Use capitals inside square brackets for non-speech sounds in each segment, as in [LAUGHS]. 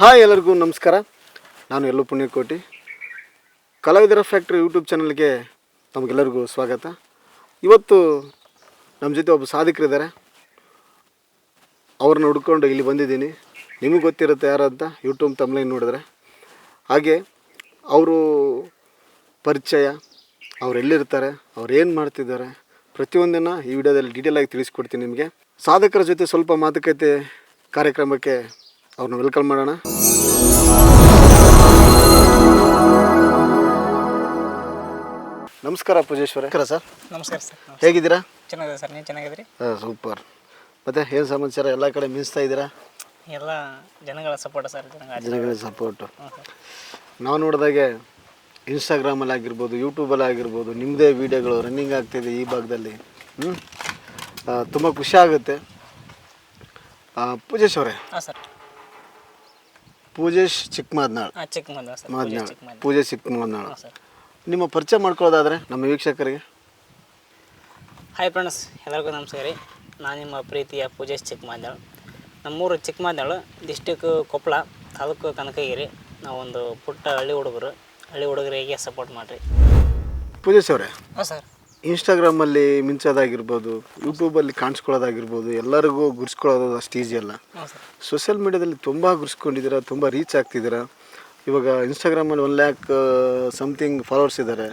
Hi ಎಲ್ಲರಿಗೂ ನಮಸ್ಕಾರ. ನಾನು ಎಲ್ಲೂ ಪುಣ್ಯಕೋಟಿ. ಕಲಾವಿದರ ಫ್ಯಾಕ್ಟ್ರಿ ಯೂಟ್ಯೂಬ್ ಚಾನಲ್ಗೆ ನಮಗೆಲ್ಲರಿಗೂ ಸ್ವಾಗತ. ಇವತ್ತು ನಮ್ಮ ಜೊತೆ ಒಬ್ಬ ಸಾಧಕರಿದ್ದಾರೆ. ಅವ್ರನ್ನ ಹುಡ್ಕೊಂಡು ಇಲ್ಲಿ ಬಂದಿದ್ದೀನಿ. ನಿಮಗೆ ಗೊತ್ತಿರುತ್ತೆ ಯಾರು ಅಂತ ಯೂಟ್ಯೂಬ್ ತಮ್ಲೈನ್ ನೋಡಿದ್ರೆ. ಹಾಗೆ ಅವರು ಪರಿಚಯ ಅವರೆಲ್ಲಿರ್ತಾರೆ ಅವ್ರು ಏನು ಮಾಡ್ತಿದ್ದಾರೆ ಪ್ರತಿಯೊಂದನ್ನು ಈ ವಿಡಿಯೋದಲ್ಲಿ ಡೀಟೇಲಾಗಿ ತಿಳಿಸ್ಕೊಡ್ತೀನಿ ನಿಮಗೆ. ಸಾಧಕರ ಜೊತೆ ಸ್ವಲ್ಪ ಮಾತುಕತೆ ಕಾರ್ಯಕ್ರಮಕ್ಕೆ ಅವ್ರನ್ನ ವೆಲ್ಕಮ್ ಮಾಡೋಣ. ನಮಸ್ಕಾರ ಪೂಜೇಶ್ವರ. ಸರ್. ನಮಸ್ಕಾರ ಸರ್. ಹೇಗಿದ್ದೀರಾ? ಚೆನ್ನಾಗಿದೆ ಸರ್. ನೀವು ಚೆನ್ನಾಗಿದ್ರಿ ಹಾಂ ಸೂಪರ್ ಮತ್ತೆ ಏನು ಸಮಾಚಾರ? ಎಲ್ಲ ಕಡೆ ಮಿಂಚ್ತಾ ಇದ್ದೀರಾ? ಎಲ್ಲ ಜನಗಳ ಸಪೋರ್ಟ್ ಸರ್ ಜನಗಳ ಸಪೋರ್ಟ್ ಸಪೋರ್ಟು ನಾವು ನೋಡಿದಾಗೆ ಇನ್ಸ್ಟಾಗ್ರಾಮಲ್ಲಿ ಆಗಿರ್ಬೋದು ಯೂಟ್ಯೂಬಲ್ಲಿ ಆಗಿರ್ಬೋದು ನಿಮ್ಮದೇ ವೀಡಿಯೋಗಳು ರನ್ನಿಂಗ್ ಆಗ್ತಿದೆ ಈ ಭಾಗದಲ್ಲಿ. ಹ್ಞೂ ತುಂಬ ಖುಷಿ ಆಗುತ್ತೆ. ಪೂಜೇಶ್ವರೇ ಪೂಜೇಶ್ ಅವರೇ ಹಾಂ ಸರ್. ಪೂಜೇಶ್ ಚಿಕ್ಕಮದ್ನಾಳ್ ಹಾಂ ಚಿಕ್ಕ ಮಂದ ಸರ್. ಮಾದ್ನಾಳ್. ಚಿಕ್ಕ ಪೂಜೇಶ್ ಪೂಜೆ ಚಿಕ್ಕಮಾದ್ನಾಳ್ ಸರ್. ನಿಮ್ಮ ಪರಿಚಯ ಮಾಡ್ಕೊಳ್ಳೋದಾದ್ರೆ ನಮ್ಮ ವೀಕ್ಷಕರಿಗೆ. ಹಾಯ್ ಫ್ರೆಂಡ್ಸ್ ಎಲ್ಲರಿಗೂ ನಮಸ್ಕಾರ ರೀ. ನಾನು ನಿಮ್ಮ ಪ್ರೀತಿಯ ಪೂಜೇಶ್ ಚಿಕ್ಕಮಾದಾಳು ನಮ್ಮೂರು ಚಿಕ್ಕಮಾದಾಳು ಡಿಸ್ಟಿಕ್ ಕೊಪ್ಪಳ ತಾಲೂಕು ಕನಕಗಿರಿ ನಾವೊಂದು ಪುಟ್ಟ ಹಳ್ಳಿ ಹುಡುಗರು. ಹಳ್ಳಿ ಹುಡುಗರಿಗೆ ಸಪೋರ್ಟ್ ಮಾಡಿರಿ. ಪೂಜೇಶ್ ಅವರೇ. ಹಾಂ ಸರ್. ಇನ್ಸ್ಟಾಗ್ರಾಮಲ್ಲಿ ಮಿಂಚೋದಾಗಿರ್ಬೋದು ಯೂಟ್ಯೂಬಲ್ಲಿ ಕಾಣಿಸ್ಕೊಳ್ಳೋದಾಗಿರ್ಬೋದು ಎಲ್ಲರಿಗೂ ಗುರ್ಸ್ಕೊಳ್ಳೋದು ಅಷ್ಟು ಈಸಿ ಅಲ್ಲ. ಸೋಷಿಯಲ್ ಮೀಡ್ಯಾದಲ್ಲಿ ತುಂಬ ಗುರ್ಸ್ಕೊಂಡಿದ್ದೀರಾ ತುಂಬ ರೀಚ್ ಆಗ್ತಿದ್ದೀರಾ? ಇವಾಗ ಇನ್ಸ್ಟಾಗ್ರಾಮಲ್ಲಿ ಒನ್ ಲ್ಯಾಕ್ ಸಮಥಿಂಗ್ ಫಾಲೋವರ್ಸ್ ಇದ್ದಾರೆ.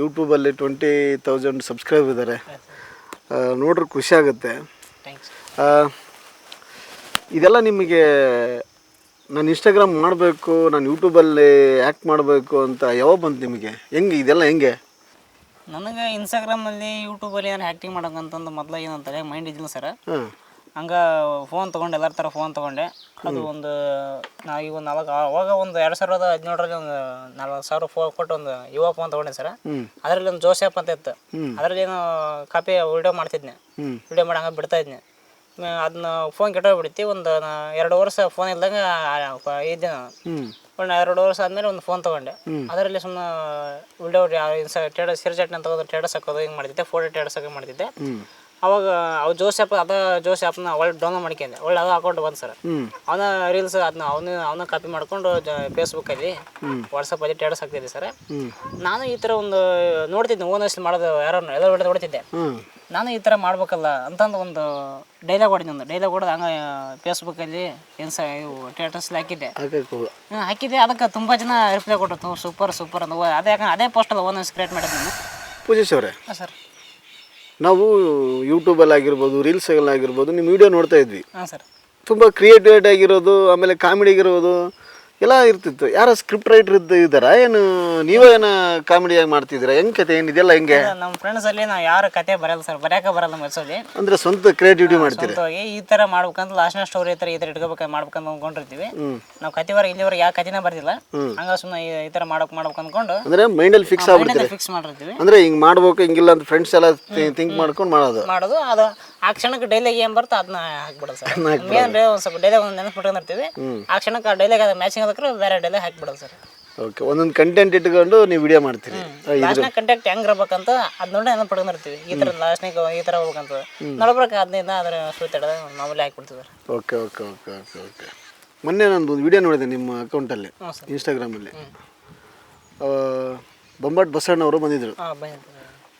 ಯೂಟ್ಯೂಬಲ್ಲಿ ಟ್ವೆಂಟಿ ತೌಸಂಡ್ ಸಬ್ಸ್ಕ್ರೈಬ್ ಇದ್ದಾರೆ. ನೋಡ್ರಿ ಖುಷಿ ಆಗುತ್ತೆ. ಇದೆಲ್ಲ ನಿಮಗೆ ನಾನು ಇನ್ಸ್ಟಾಗ್ರಾಮ್ ಮಾಡಬೇಕು ನಾನು ಯೂಟ್ಯೂಬಲ್ಲಿ ಆ್ಯಕ್ಟ್ ಮಾಡಬೇಕು ಅಂತ ಯಾವಾಗ ಬಂತು ನಿಮಗೆ? ಹೆಂಗೆ ಇದೆಲ್ಲ ಹೆಂಗೆ? ನನಗೆ ಇನ್ಸ್ಟಾಗ್ರಾಮಲ್ಲಿ ಯೂಟ್ಯೂಬಲ್ಲಿ ಏನು ಆ್ಯಕ್ಟಿಂಗ್ ಮಾಡೋಕ್ಕಂತಂದು ಮೊದಲ ಏನಂತಾರೆ ಮೈಂಡ್ ಇದ್ದಿಲ್ಲ ಸರ್ ಹಂಗ ಫೋನ್ ತಗೊಂಡೆ ಎಲ್ಲರ ತರ ಫೋನ್ ತಗೊಂಡೆ. ಅದು ಒಂದು ನಾ ಈಗ ಒಂದು ನಾಲ್ಕು ಅವಾಗ ಒಂದು ಎರಡು ಸಾವಿರದ ಹದಿನೇಳರಲ್ಲಿ ಒಂದು ನಲ್ವತ್ತು ಸಾವಿರ ಫೋ ಕೊಟ್ಟು ಒಂದು ಯುವ ಫೋನ್ ತಗೊಂಡೆ ಸರ್ ಅದರಲ್ಲಿ ಒಂದು ಜೋಸೆಪ್ ಅಂತ ಇತ್ತು. ಅದರಲ್ಲಿ ಏನು ಕಾಪಿ ವಿಡಿಯೋ ಮಾಡ್ತಿದ್ನೆ. ವಿಡಿಯೋ ಮಾಡಿ ಹಂಗೆ ಬಿಡ್ತಾ ಇದ್ನೆ. ಅದನ್ನ ಫೋನ್ ಕೆಟ್ಟೋಗ್ಬಿಡ್ತಿ ಒಂದು ಎರಡು ವರ್ಷ ಫೋನ್ ಇಲ್ದಂಗ ಇದ್ದೆ ನಾನು ಒಂದು ಎರಡು ವರ್ಷ ಆದ್ಮೇಲೆ ಒಂದು ಫೋನ್ ತಗೊಂಡೆ. ಅದರಲ್ಲಿ ಸುಮ್ಮನೆ ವಿಡಿಯೋ ಇನ್ಸ ಟೇಡಸ್ ಸಿರ್ಜೆಟ್ನ ತಗೋದು ಟೇಡಸ್ ಹಾಕೋದು ಹಿಂಗೆ ಮಾಡ್ತಿದ್ದೆ. ಫೋಟೋ ಟೇಡಸ್ ಹಾಕಿ ಮಾಡ್ತಿದ್ದೆ. ಅವಾಗ ಅವ್ ಜೋಸ್ ಆ್ಯಪ್ ಅದ ಜೋಸ್ ಆ್ಯಪ್ನ ಒಳ್ಳೆ ಡೌನ್ಲೋಡ್ ಮಾಡ್ಕೊಂಡೆ. ಒಳ್ಳೆ ಅದು ಅಕೌಂಟ್ ಬಂದ್ ಸರ್. ಅವನ ರೀಲ್ಸ್ ಅದನ್ನ ಅವನ ಅವನ ಕಾಪಿ ಮಾಡ್ಕೊಂಡು ಜ ಫೇಸ್ಬುಕ್ಕಲ್ಲಿ ವಾಟ್ಸಪ್ಪಲ್ಲಿ ಟೇಡಸ್ ಹಾಕ್ತಿದ್ದೆ ಸರ್. ನಾನು ಈ ತರ ಒಂದು ನೋಡ್ತಿದ್ದೆ ಓನರ್ಸ್ ಮಾಡೋದು ಯಾರೋ ಎಲ್ಲ ನೋಡ್ತಿದ್ದೆ. ನಾನು ಈ ಥರ ಮಾಡ್ಬೇಕಲ್ಲ ಅಂತಂದು ಒಂದು ಡೈಲಾಗ್ ಹೊಡಿದ್ದೆ ಒಂದು. ಡೈಲಾಗ್ ಹೊಡೆದು ಹಂಗೆ ಫೇಸ್ಬುಕ್ಕಲ್ಲಿ ಇನ್ಸ ಇವು ಟೇಟಸ್ಲಿ ಹಾಕಿದ್ದೆ. ಹಾಕಕ್ಕೆ ಹಾಕಿದ್ದೆ. ಅದಕ್ಕೆ ತುಂಬ ಜನ ರಿಪ್ಲೈ ಕೊಟ್ಟರು. ಸೂಪರ್ ಸೂಪರ್ ಅಂತ ಅದೇ. ಅದೇ ಪೋಸ್ಟಲ್ಲಿ ಒಂದೊಂದು ಕ್ರಿಯೇಟ್ ಮಾಡಿದ್ದೆ ನಾನು. ಪೂಜೇಶ್ ಅವರೇ ಹಾಂ ಸರ್ ನಾವು ಯೂಟ್ಯೂಬಲ್ಲಿ ಆಗಿರ್ಬೋದು ರೀಲ್ಸ್ಗಳಾಗಿರ್ಬೋದು ನಿಮ್ಮ ವಿಡಿಯೋ ನೋಡ್ತಾ ಇದ್ವಿ. ಹಾಂ ಸರ್ ತುಂಬ ಕ್ರಿಯೇಟಿವಿಟಿ ಆಗಿರೋದು ಆಮೇಲೆ ಕಾಮಿಡಿಗಿರೋದು ಎಲ್ಲ ಇರ್ತಿತ್ತು. ಯಾರ ಸ್ಕ್ರಿಪ್ಟ್ ರೈಟರ್ ಇದ್ದ ಇದ್ದಾರಾ? ಏನು ನೀವೇನ ಏನೋ ಕಾಮಿಡಿಯಾಗಿ ಮಾಡ್ತಿದ್ದೀರಾ? ಹೆಂಗ್ ಕತೆ? ಏನು ಇದೆಲ್ಲ ಹೆಂಗೆ? ನಮ್ಮ ಫ್ರೆಂಡ್ಸಲ್ಲಿ ನಾವು ಯಾರು ಕತೆ ಬರಲ್ಲ ಸರ್ ಬರೆಯಕ್ಕೆ ಬರಲ್ಲ ಮನ್ಸಲ್ಲಿ ಅಂದ್ರೆ ಸ್ವಂತ ಕ್ರಿಯೇಟಿವಿಟಿ ಮಾಡ್ತೀರಿ? ಹೋಗಿ ಈ ತರ ಮಾಡ್ಬೇಕಂತ ಲಾಸ್ಟ್ನ ಸ್ಟೋರಿ ಈ ತರ ಈ ತರ ಇಟ್ಕೋಬೇಕು ಮಾಡ್ಬೇಕಂತ ಅನ್ಕೊಂಡಿರ್ತೀವಿ. ನಾವು ಕತೆವರೆಗೆ ಇಲ್ಲಿವರೆಗೆ ಯಾವ ಕತೆನ ಬರ್ದಿಲ್ಲ. ಹಂಗ ಸುಮ್ಮನೆ ಈ ತರ ಮಾಡ್ಬೇಕು ಮಾಡ್ಬೇಕು ಅನ್ಕೊಂಡು ಅಂದ್ರೆ ಮೈಂಡಲ್ಲಿ ಫಿಕ್ಸ್ ಆಗ್ಬಿಡ್ತೀರಿ. ಫಿಕ್ಸ್ ಮಾಡಿರ್ತೀವಿ ಅಂದ್ರೆ ಹಿಂಗ್ ಮಾಡ್ಬೇಕು ಹಿಂಗಿಲ್ಲ ಅಂತ ಫ್ರೆಂಡ್ಸ್ ಎಲ್ಲ ಥಿಂಕ್ ಮಾಡ್ಕೊಂಡು ಮಾಡೋದು. ಮಾಡೋದು ಅದು ಆ ಕ್ಷಣಕ್ಕೆ ಡೈಲಾಗ್ ಏನು ಬರ್ತೋ ಅದನ್ನ ಹಾಕ್ಬಿಡೋದು ಸರ್. ಮೇನ್ ಒಂದು ಸ್ವಲ್ಪ ಡೈಲಾಗ್ ಒಂದು ನೆನಪಿಟ್ಕೊಂಡಿರ್ತೀವಿ ಆ ಕ್ಷಣಕ್ಕೆ ಆ ಡೈಲಾಗ್ ಅದು ಮ್ಯಾಚಿಂಗ್ ಅದಕ್ಕೆ ಬೇರೆ ಡೈಲಾಗ್ ಹಾಕ್ಬಿಡೋದು ಸರ್. ಓಕೆ ಒಂದೊಂದು ಕಂಟೆಂಟ್ ಇಟ್ಕೊಂಡು ನೀವು ವಿಡಿಯೋ ಮಾಡ್ತೀರಿ. ಲಾಸ್ಟ್ನಾಗ ಕಂಟೆಕ್ಟ್ ಹೆಂಗ್ ಇರ್ಬೇಕಂತ ಅದ್ ನೋಡಿ ನೆನಪು ಪಡ್ಕೊಂಡಿರ್ತೀವಿ ಈ ಥರ ಲಾಸ್ಟ್ನಾಗ ಈ ಥರ ಹೋಗ್ಬೇಕಂತ. ನೋಡ್ಬೇಕು ಅದನ್ನ ಅದರ ಶೂಟ್ ಹಿಡಿದ ಮಾಮೂಲಿ ಹಾಕ್ಬಿಡ್ತೀವಿ sir. Okay okay okay okay okay ಮೊನ್ನೆ ನಾನು ಒಂದು ವಿಡಿಯೋ ನೋಡಿದೆ ನಿಮ್ಮ ಅಕೌಂಟಲ್ಲಿ ಇನ್ಸ್ಟಾಗ್ರಾಮಲ್ಲಿ ಬೊಂಬಾಟ್ ಬಸವಣ್ಣವರು ಬಂದಿದ್ದರು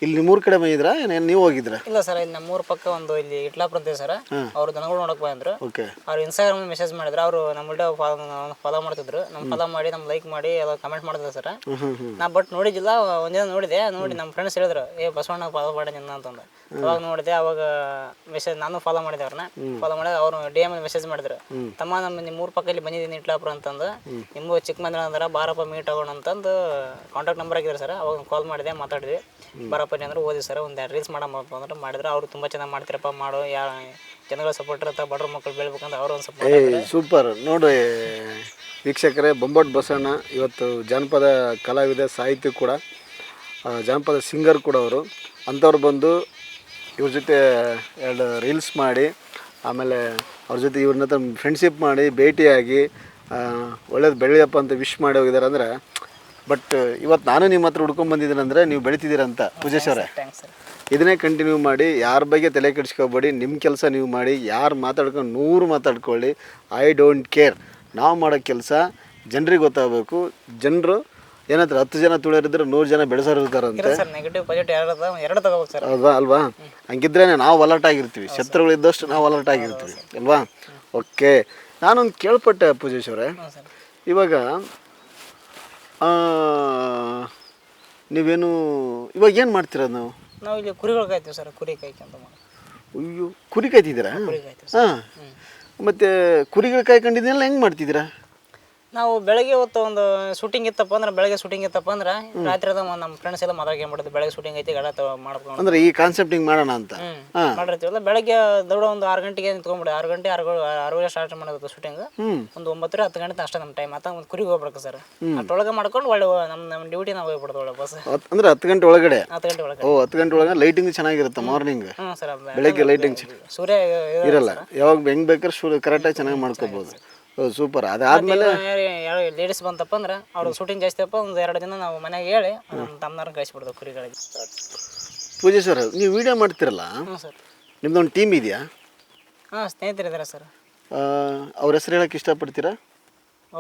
ಇಲ್ಲಿ ನಿಮ್ಮೂರ ಕಡೆ ಬಂದಿದ್ರ ಏನೇನು ನೀವು ಹೋಗಿದ್ರ ಇಲ್ಲ ಸರ್ ಇಲ್ಲಿ ನಮ್ಮೂರ ಪಕ್ಕ ಒಂದು ಇಲ್ಲಿ ಇಟ್ಲಾಪುರ ಅಂತ ಸರ್. ಅವ್ರು ದನಗಳು ನೋಡಕ್ ಬಂದ್ರು. ಓಕೆ ಅವ್ರು ಇನ್ಸ್ಟಾಗ್ರಾಮ್ ಮೆಸೇಜ್ ಮಾಡಿದ್ರು. ಅವರು ನಮ್ಮ ವಿಡಿಯೋ ಫಾಲೋ ಮಾಡ್ತಿದ್ರು. ನಮ್ಮ ಫಾಲೋ ಮಾಡಿ ನಮ್ಮ ಲೈಕ್ ಮಾಡಿ ಎಲ್ಲ ಕಮೆಂಟ್ ಮಾಡ್ತಿದ್ರು ಸರ್. ನಾ ಬಟ್ ನೋಡಿದ್ದಿಲ್ಲ ಒಂದಿನ ನೋಡಿದೆ. ನೋಡಿ ನಮ್ಮ ಫ್ರೆಂಡ್ಸ್ ಹೇಳಿದ್ರು ಏ ಬಸವಣ್ಣ ಫಾಲೋ ಮಾಡಿ ನಿನ್ನ ಅಂತಂದು. ಅವಾಗ ನೋಡಿದೆ ಅವಾಗ ಮೆಸೇಜ್ ನಾನು ಫಾಲೋ ಮಾಡಿದೆ ಅವ್ರನ್ನ ಫಾಲೋ ಮಾಡಿದ ಅವರು ಡಿ ಎಂ ಮೆಸೇಜ್ ಮಾಡಿದ್ರು. ತಮ್ಮ ನಮ್ಮ ನಿಮ್ಮ ಮೂರು ಪಕ್ಕ ಇಲ್ಲಿ ಬಂದಿದ್ದೀನಿ ಇಟ್ಲಾಪುರ ಅಂತಂದು. ನಿಮ್ಮ ಚಿಕ್ಕಮಂದ್ರ ಅಂದ್ರೆ ಬಾರಪ್ಪ ಮೀಟ್ ಆಗೋಣ ಅಂತಂದು ಕಾಂಟ್ಯಾಕ್ಟ್ ನಂಬರ್ ಹಾಕಿದ್ರು ಸರ್. ಅವಾಗ ಕಾಲ್ ಮಾಡಿದೆ ಮಾತಾಡಿದ್ವಿ. ಬಾರಪ್ಪ ಅಂದ್ರೆ ಓದಿ ಸರ್ ಒಂದು ಎರಡು ರೀಲ್ಸ್ ಮಾಡಮ್ಮ ಅಂದ್ರೆ ಮಾಡಿದ್ರೆ ಅವರು ತುಂಬ ಚೆನ್ನಾಗಿ ಮಾಡ್ತಿರಪ್ಪ ಮಾಡು ಯಾ ಜನಗಳ ಸಪೋರ್ಟ್ ಇರುತ್ತೆ ಬಡ್ರ ಮಕ್ಕಳು ಬೆಳ್ಬೇಕಂದ್ರೆ ಅವ್ರು ಒಂದು ಸಪೋರ್ಟ್ ಸೂಪರ್ ನೋಡಿ ವೀಕ್ಷಕರೇ ಬೊಂಬಾಟ್ ಬಸಣ್ಣ ಇವತ್ತು ಜಾನಪದ ಕಲಾವಿದ ಸಾಹಿತ್ಯ ಕೂಡ ಆ, ಜಾನಪದ ಸಿಂಗರ್ ಕೂಡ ಅವರು. ಅಂಥವ್ರು ಬಂದು ಇವ್ರ ಜೊತೆ ಎರಡು ರೀಲ್ಸ್ ಮಾಡಿ ಆಮೇಲೆ ಅವ್ರ ಜೊತೆ ಇವ್ರನ್ನ ಫ್ರೆಂಡ್ಶಿಪ್ ಮಾಡಿ ಭೇಟಿಯಾಗಿ ಒಳ್ಳೇದು ಬೆಳೆಯಪ್ಪ ಅಂತ ವಿಶ್ ಮಾಡಿ ಹೋಗಿದ್ದಾರೆ. ಅಂದರೆ ಬಟ್ ಇವತ್ತು ನಾನು ನಿಮ್ಮ ಹತ್ರ ಹುಡ್ಕೊಂಡ್ ಬಂದಿದ್ದೀನಿ ಅಂದರೆ ನೀವು ಬೆಳಿತಿದ್ದೀರಂತ ಪೂಜೇಶ್ ಅವರೇ? ಥ್ಯಾಂಕ್ಸ್ ಸರ್ ಇದನ್ನೇ ಕಂಟಿನ್ಯೂ ಮಾಡಿ ಯಾರ ಬಗ್ಗೆ ತಲೆ ಕೆಡಿಸ್ಕೋಬೇಡಿ ನಿಮ್ಮ ಕೆಲಸ ನೀವು ಮಾಡಿ ಯಾರು ಮಾತಾಡ್ಕೊಂಡು ನೂರು ಮಾತಾಡ್ಕೊಳ್ಳಿ ಐ ಡೋಂಟ್ ಕೇರ್ ನಾವು ಮಾಡೋ ಕೆಲಸ ಜನರಿಗೆ ಗೊತ್ತಾಗಬೇಕು. ಜನರು ಏನಂತಾರೆ ಹತ್ತು ಜನ ತುಳಿಯರಿದ್ರೆ ನೂರು ಜನ ಬೆಳೆಸೋರು ಇರ್ತಾರಂತೆ ಸರ್ ನೆಗೆಟಿವ್ ಪಾಸಿಟಿವ್ ಎರಡು ಎರಡು ತಗೋಬೇಕು ಸರ್ ಅಲ್ವಾ ಅಲ್ವಾ? ಹಂಗಿದ್ರೆ ನಾವು ಅಲರ್ಟ್ ಆಗಿರ್ತೀವಿ. ಶತ್ರುಗಳಿದ್ದಷ್ಟು ನಾವು ಅಲರ್ಟ್ ಆಗಿರ್ತೀವಿ ಅಲ್ವಾ? ಓಕೆ ನಾನೊಂದು ಕೇಳ್ಪಟ್ಟೆ ಪೂಜೇಶ್ವರೇ ಇವಾಗ ನೀವೇನು ಇವಾಗ ಏನು ಮಾಡ್ತೀರ ನಾವು? ನಾವು ಇಲ್ಲಿ ಕುರಿಗಳು ಕಾಯ್ತೀವಿ ಸರ್ ಕುರಿ ಕಾಯ್ಕೊಂಡು ಅಯ್ಯೋ ಕುರಿ ಕಾಯ್ತಿದ್ದೀರಾ? ಕುರಿ ಕಾಯ್ತೀವಿ ಹಾಂ. ಮತ್ತು ಕುರಿಗಳು ಕಾಯ್ಕೊಂಡಿದ್ದೀನಲ್ಲ ಹೆಂಗೆ ಮಾಡ್ತಿದ್ದೀರಾ? ನಾವು ಬೆಳಗ್ಗೆ ಹೊತ್ತು ಒಂದು ಶೂಟಿಂಗ್ ಇತ್ತಪ್ಪ ಅಂದ್ರೆ ಬೆಳಗ್ಗೆ ಶೂಟಿಂಗ್ ಇತ್ತಪ್ಪ ಅಂದ್ರೆ ರಾತ್ರಿ ಅದ ನಮ್ಮ ಫ್ರೆಂಡ್ಸ್ ಎಲ್ಲ ಮಾತಾಡ್ಕೊಂಡ್ಬಿಡ್ತೀವಿ ಬೆಳಗ್ಗೆ ಶೂಟಿಂಗ್ ಐತಿ ಗಡ ಮಾಡ್ಕೊಂಡು ಅಂದ್ರೆ ಈ ಕಾನ್ಸೆಪ್ಟಿಂಗ್ ಹಿಂಗೆ ಮಾಡೋಣ ಅಂತ. ಮಾಡಿರ್ತೀವಲ್ಲ ಬೆಳಗ್ಗೆ ದೊಡ್ಡ ಒಂದು ಆರು ಗಂಟೆಗೆ ನಿಂತ್ಕೊಂಡ್ಬಿಡಿ ಆರು ಗಂಟೆ ಆರು ಆರೂವರೆ ಸ್ಟಾರ್ಟ್ ಮಾಡೋದು ಶೂಟಿಂಗ್ ಒಂದು ಒಂಬತ್ತರ ಹತ್ತು ಗಂಟೆ ಅಷ್ಟೇ ನಮ್ಮ ಟೈಮ್ ಮತ್ತೆ ಒಂದು ಕುರಿಗೆ ಹೋಗ್ಬೇಕು ಸರ್. ಅಷ್ಟೊಳಗೆ ಮಾಡ್ಕೊಂಡು ಒಳ್ಳೆ ನಮ್ಮ ನಮ್ಮ ಡ್ಯೂಟಿ ನಾವು ಹೋಗ್ಬಿಡ್ದು ಒಳ್ಳೆ ಬಸ್ ಅಂದ್ರೆ ಹತ್ತು ಗಂಟೆ ಒಳಗಡೆ? ಹತ್ತು ಗಂಟೆ ಒಳಗಡೆ. ಓ ಹತ್ತು ಗಂಟೆ ಒಳಗೆ ಲೈಟಿಂಗ್ ಚೆನ್ನಾಗಿರುತ್ತೆ ಮಾರ್ನಿಂಗ್ ಹ್ಞೂ ಸರ್ ಬೆಳಗ್ಗೆ ಲೈಟಿಂಗ್ ಸೂರ್ಯ ಇರಲ್ಲ ಯಾವಾಗ ಹೆಂಗ್ ಬೇಕಾದ್ರೆ ಶೂ ಕರೆಕ್ಟಾಗಿ ಚೆನ್ನಾಗಿ ಮಾಡ್ಕೋಬೋದು. ಓ ಸೂಪರ್. ಅದಾದ್ಮೇಲೆ ಲೇಡೀಸ್ ಬಂತಪ್ಪ ಅಂದ್ರೆ ಅವ್ರ ಶೂಟಿಂಗ್ ಜಾಸ್ತಿ ಅಪ್ಪ ಒಂದು ಎರಡು ದಿನ ನಾವು ಮನೆಗೆ ಹೇಳಿ ನಮ್ಮ ತಮ್ಮನಾರ ಕಳಿಸ್ಬಿಡ್ದು ಕುರಿಗಳಿಗೆ. ಪೂಜೆ ಸರ್ ನೀವು ವಿಡಿಯೋ ಮಾಡ್ತಿರಲ್ಲ? ಹ್ಞೂ ಸರ್. ನಿಮ್ದೊಂದು ಟೀಮ್ ಇದೆಯಾ? ಹಾಂ ಸ್ನೇಹಿತರಿದ್ದಾರೆ ಸರ್. ಅವ್ರ ಹೆಸರು ಹೇಳಕ್ಕೆ ಇಷ್ಟಪಡ್ತೀರಾ?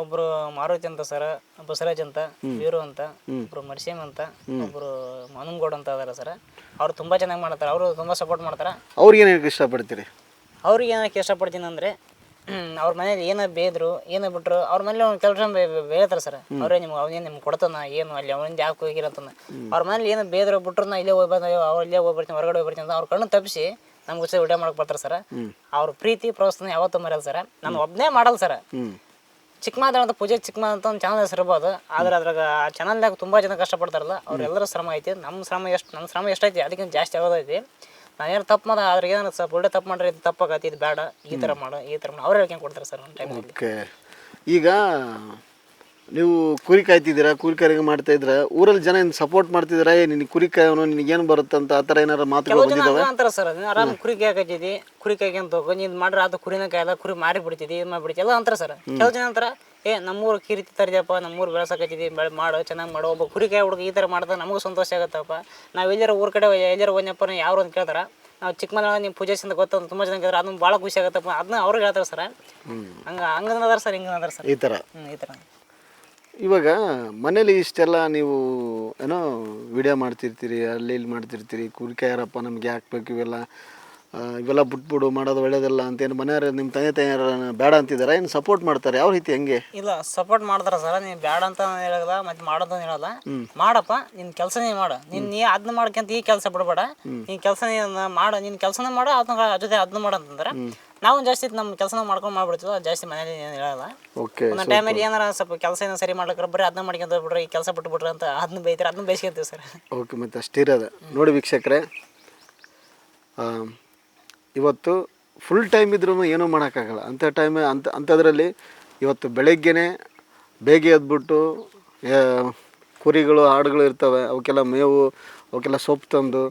ಒಬ್ರು ಮಾರುತಿ ಅಂತ ಸರ್ ಬಸವರಾಜ್ ಅಂತ ವೀರು ಅಂತ ಒಬ್ರು ಮರ್ಸೇಮ್ ಅಂತ ಒಬ್ರು ಮನುಗೌಡ್ ಅಂತ ಅದಾರ ಸರ್. ಅವ್ರು ತುಂಬಾ ಚೆನ್ನಾಗಿ ಮಾಡ್ತಾರೆ ಅವರು ತುಂಬಾ ಸಪೋರ್ಟ್ ಮಾಡ್ತಾರೆ. ಅವ್ರಿಗೆ ಏನಕ್ಕೆ ಇಷ್ಟಪಡ್ತೀರಿ? ಅವ್ರಿಗೆ ಏನಕ್ಕೆ ಇಷ್ಟಪಡ್ತೀನಿ ಅಂದ್ರೆ ಅವ್ರ ಮನೇಲಿ ಏನ ಬೇದ್ರು ಏನ ಬಿಟ್ರು ಅವ್ರ ಮನೇಲಿ ಒಂದು ಕೆಲಸ ಬೇಳ್ತಾರೆ ಸರ್. ಅವರೇ ನಿಮ್ಗೆ ಅವನೇನು ನಿಮ್ಗೆ ಕೊಡ್ತಾನ ಏನು ಅಲ್ಲಿ ಅವನಿಂದ ಯಾಕೆ ಹೋಗಿರಂತಾನ ಅವ್ರ ಮನೇಲಿ ಏನೋ ಬೇದ್ರು ಬಿಟ್ರು ನಾ ಇಲ್ಲೇ ಹೋಗಿ ಬಂದ ಅವ್ರು ಇಲ್ಲೇ ಹೋಗಿ ಬರ್ತೀನಿ ಹೊರಗಡೆ ಹೋಗ್ಬರ್ತೀನಿ ಅಂತ ಅವ್ರ ಕಣ್ಣು ತಪ್ಪಿಸಿ ನಮ್ಗೆ ಉಚಿತ ಊಟ ಮಾಡಕ್ ಬರ್ತಾರೆ ಸರ್. ಅವ್ರ ಪ್ರೀತಿ ಪ್ರೋತ್ಸಾಹ ಯಾವತ್ತೂ ಮರೆಯಲ್ಲ ಸರ್. ನಾನು ಒಬ್ಬನೇ ಮಾಡಲ್ಲ ಸರ್. ಚಿಕ್ಕ ಮಾತ್ರ ಅಂತ ಪೂಜೆ ಚಿಕ್ಕ ಮಾತ್ರ ಅಂತ ಒಂದು ಚಾನಲ್ ಹೆಸರು ಇರ್ಬೋದು ಆದ್ರೆ ಅದ್ರಾಗ ಆ ಚಾನಲ್ದಾಗ ತುಂಬ ಜನ ಕಷ್ಟಪಡ್ತಾರಲ್ಲ ಅವ್ರೆಲ್ಲರ ಶ್ರಮ ಐತಿ. ನಮ್ಮ ಶ್ರಮ ಎಷ್ಟು ನನ್ನ ಶ್ರಮ ಎಷ್ಟೈತಿ ಅದಕ್ಕಿಂತ ಜಾಸ್ತಿ ಆಗೋದೈತಿ. ನಾನೇನು ತಪ್ಪು ಮಾಡ ಆದ್ರೆ ಏನಾರು ಸ್ವಲ್ಪ ಒಳ್ಳೆ ತಪ್ಪು ಮಾಡ್ರಿ ಇದು ತಪ್ಪಾಗತ್ತೆ ಇದು ಬೇಡ ಈ ಥರ ಮಾಡು ಈ ಥರ ಮಾಡು. ಅವ್ರು ಹೇಳ್ಕೊಂಡು ಕೊಡ್ತಾರೆ ಸರ್ ಒಂದು ಟೈಮ್ ಓಕೆ. ಈಗ ನೀವು ಕುರಿ ಕಾಯ್ತಿದ್ದೀರಾ ಕುರಿ ಕಾಯಿಗೆ ಮಾಡ್ತಾ ಇದ್ರೆ ಊರಲ್ಲಿ ಜನ ಏನು ಸಪೋರ್ಟ್ ಮಾಡ್ತಿದ್ದೀರಾ ಏ ನಿನಗೆ ಕುರಿ ಕಾಯೋನು ನಿನಗೇನು ಬರುತ್ತಂತ ಆ ಥರ ಏನಾರು ಮಾತುಗಳು ಕೆಲವು ಜನ ಬಂದಿದ್ದಾವೆ? ಅಂತಾರೆ ಸರ್ ಆರಾಮ್ ಕುರಿ ಕಾಯ್ಕತ್ತಿದ್ದಿ ಕುರಿ ಕಾಯ್ಕೊಂತ ಹೋಗೋ ನೀನು ಮಾಡ್ರೆ ಅದು ಕುರಿನ ಕಾಯಲ್ಲ ಕುರಿ ಮಾರಿ ಬಿಡ್ತಿದ್ದಿ ಇದು ಮಾಡಿಬಿಡ್ತಿ ಎಲ್ಲ ಅಂತಾರೆ ಸರ್. ಕೆಲವು ಜನ ಅಂತಾರ ಏ ನಮ್ಮೂರು ಕೀರ್ತಿ ತರ್ದಿಯಪ್ಪ ನಮ್ಮೂರು ಬೆಳೆಸಕತ್ತಿದ್ದಿ ಬೆಳೆ ಮಾಡು ಚೆನ್ನಾಗಿ ಮಾಡು ಒಬ್ಬ ಕುರಿಕಾಯಿ ಹುಡುಗ ಈ ಥರ ಮಾಡ್ದೆ ನಮಗೂ ಸಂತೋಷ ಆಗುತ್ತಪ್ಪ. ನಾವು ಎಲ್ಲರೂ ಊರ ಕಡೆ ಎಲ್ಲರೂ ಹೋದ್ನಪ್ಪ ಯಾರು ಅಂತ ಕೇಳ್ತಾರೆ. ನಾವು ಚಿಕ್ಕ ಮನೆ ನೀವು ಪೂಜೆ ಗೊತ್ತ ತುಂಬ ಜನ ಕೇಳಿದ್ರೆ ಅದನ್ನ ಭಾಳ ಖುಷಿ ಆಗುತ್ತಪ್ಪ. ಅದನ್ನ ಅವ್ರಿಗೆ ಹೇಳ್ತಾರೆ ಸರ್. ಹಂಗೆ ಹಂಗನ ಅದಾರ ಸರ್ ಹಿಂಗೆ ಅದಾರ ಸರ್. ಈ ಥರ ಹ್ಞೂ ಈ ಥರ ಇವಾಗ ಮನೇಲಿ ಇಷ್ಟೆಲ್ಲ ನೀವು ಏನೋ ವಿಡಿಯೋ ಮಾಡ್ತಿರ್ತೀರಿ ಅಲ್ಲಿ ಇಲ್ಲಿ ಮಾಡ್ತಿರ್ತೀರಿ ಕುರಿಕಾಯಾರಪ್ಪ ನಮ್ಗೆ ಹಾಕ್ಬೇಕು ಬೇಕು ಇವೆಲ್ಲ. ಇವೆಲ್ಲ ಬಿಟ್ಬಿಡು ಮಾಡೋದು ಅಂತ ಏನು ಮನೆಯವ್ರು ನಿಮ್ಮ ತಂದೆ ತಾಯಿಯರ ಬೇಡ ಅಂತಿದ್ದಾರೆ. ಏನು ಸಪೋರ್ಟ್ ಮಾಡ್ತಾರೆ. ಯಾವ ರೀತಿ ಹೆಂಗೆ? ಇಲ್ಲ ಸಪೋರ್ಟ್ ಮಾಡ್ತಾರೆ ಸರ. ನೀನು ಬೇಡ ಅಂತ ಹೇಳಲ್ಲ ಮತ್ತೆ ಮಾಡೋದು ಹೇಳಲ್ಲ. ಮಾಡಪ್ಪ ನಿನ್ನ ಕೆಲಸ ನೀ ಮಾಡು. ನೀನು ನೀ ಅದನ್ನ ಮಾಡ್ಕೊಂತ ಈ ಕೆಲಸ ಬಿಡಬೇಡ. ನೀನು ಕೆಲಸ ನೀನು ಮಾಡು ನಿನ್ನ ಕೆಲಸನ ಮಾಡು ಅದನ್ನ ಜೊತೆ ಅದನ್ನ ಮಾಡು ಅಂತಂದ್ರೆ ನಾವು ಜಾಸ್ತಿ ನಮ್ಮ ಕೆಲಸನ ಮಾಡ್ಕೊಂಡು ಮಾಡ್ಬಿಡ್ತೀವಿ ಜಾಸ್ತಿ ಮನೇಲಿ ಏನು ಹೇಳಲ್ಲ. ಓಕೆ ಒಂದು ಟೈಮಲ್ಲಿ ಏನಾರ ಸ್ವಲ್ಪ ಕೆಲಸ ಏನೋ ಸರಿ ಮಾಡ್ಲಿಕ್ಕೆ ಬರೀ ಅದನ್ನ ಮಾಡ್ಕೊಂತ ಬಿಡ್ರಿ ಈ ಕೆಲಸ ಬಿಟ್ಬಿಡ್ರಿ ಅಂತ ಅದನ್ನ ಬೈತಾರೆ ಅದನ್ನ ಬೇಯಿಸ್ಕೊಂತೀವಿ ಸರ್. ಓಕೆ ಮತ್ತೆ ಅಷ್ಟಿರೋದು. ನೋಡಿ ವೀಕ್ಷಕರೇ ಇವತ್ತು ಫುಲ್ ಟೈಮ್ ಇದ್ರೂ ಏನೂ ಮಾಡೋಕ್ಕಾಗಲ್ಲ. ಅಂಥ ಟೈಮ್ ಅಂಥ ಅಂಥದ್ರಲ್ಲಿ ಇವತ್ತು ಬೆಳಗ್ಗೆನೇ ಬೇಗ ಎದ್ಬಿಟ್ಟು ಕುರಿಗಳು, ಆಡುಗಳು ಇರ್ತವೆ, ಅವಕ್ಕೆಲ್ಲ ಮೇವು, ಅವಕ್ಕೆಲ್ಲ ಸೊಪ್ಪು ತಂದು